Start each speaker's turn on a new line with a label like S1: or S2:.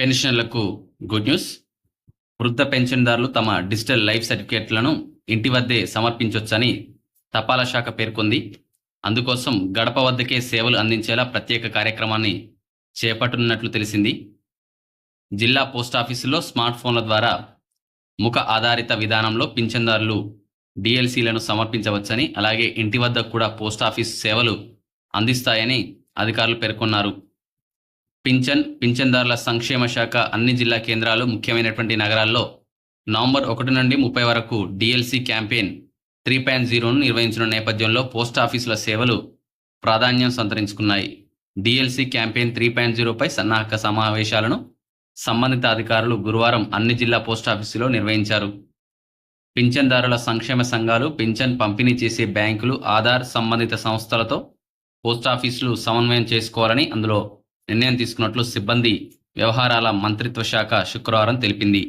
S1: పెన్షన్లకు good news. వృద్ధ పెన్షన్దారులు తమ డిజిటల్ లైఫ్ సర్టిఫికేట్లను ఇంటి వద్దే సమర్పించవచ్చని తపాలా శాఖ పేర్కొంది. అందుకోసం గడప వద్దకే సేవలు అందించేలా ప్రత్యేక కార్యక్రమాన్ని చేపట్టనున్నట్లు తెలిసింది. జిల్లా పోస్టాఫీసులో స్మార్ట్ ఫోన్ల ద్వారా ముఖ ఆధారిత విధానంలో పింఛన్దారులు డిఎల్సీలను సమర్పించవచ్చని అలాగే ఇంటి వద్ద కూడా పోస్టాఫీస్ సేవలు అందిస్తాయని అధికారులు పేర్కొన్నారు. పింఛన్ పింఛన్దారుల సంక్షేమ శాఖ అన్ని జిల్లా కేంద్రాలు ముఖ్యమైనటువంటి నగరాల్లో నవంబర్ ఒకటి నుండి ముప్పై వరకు డిఎల్సి క్యాంపెయిన్ త్రీ పాయింట్ జీరోను నిర్వహించిన నేపథ్యంలో పోస్ట్ ఆఫీసుల సేవలు ప్రాధాన్యం సంతరించుకున్నాయి. డిఎల్సి క్యాంపెయిన్ త్రీ పాయింట్ జీరోపై సన్నాహక సమావేశాలను సంబంధిత అధికారులు గురువారం అన్ని జిల్లా పోస్ట్ ఆఫీసులో నిర్వహించారు. పింఛన్దారుల సంక్షేమ సంఘాలు పింఛన్ పంపిణీ చేసే బ్యాంకులు ఆధార్ సంబంధిత సంస్థలతో పోస్ట్ ఆఫీసులు సమన్వయం చేసుకోవాలని అందులో నిర్ణయం తీసుకున్నట్లు సిబ్బంది వ్యవహారాల మంత్రిత్వ శాఖ శుక్రవారం తెలిపింది.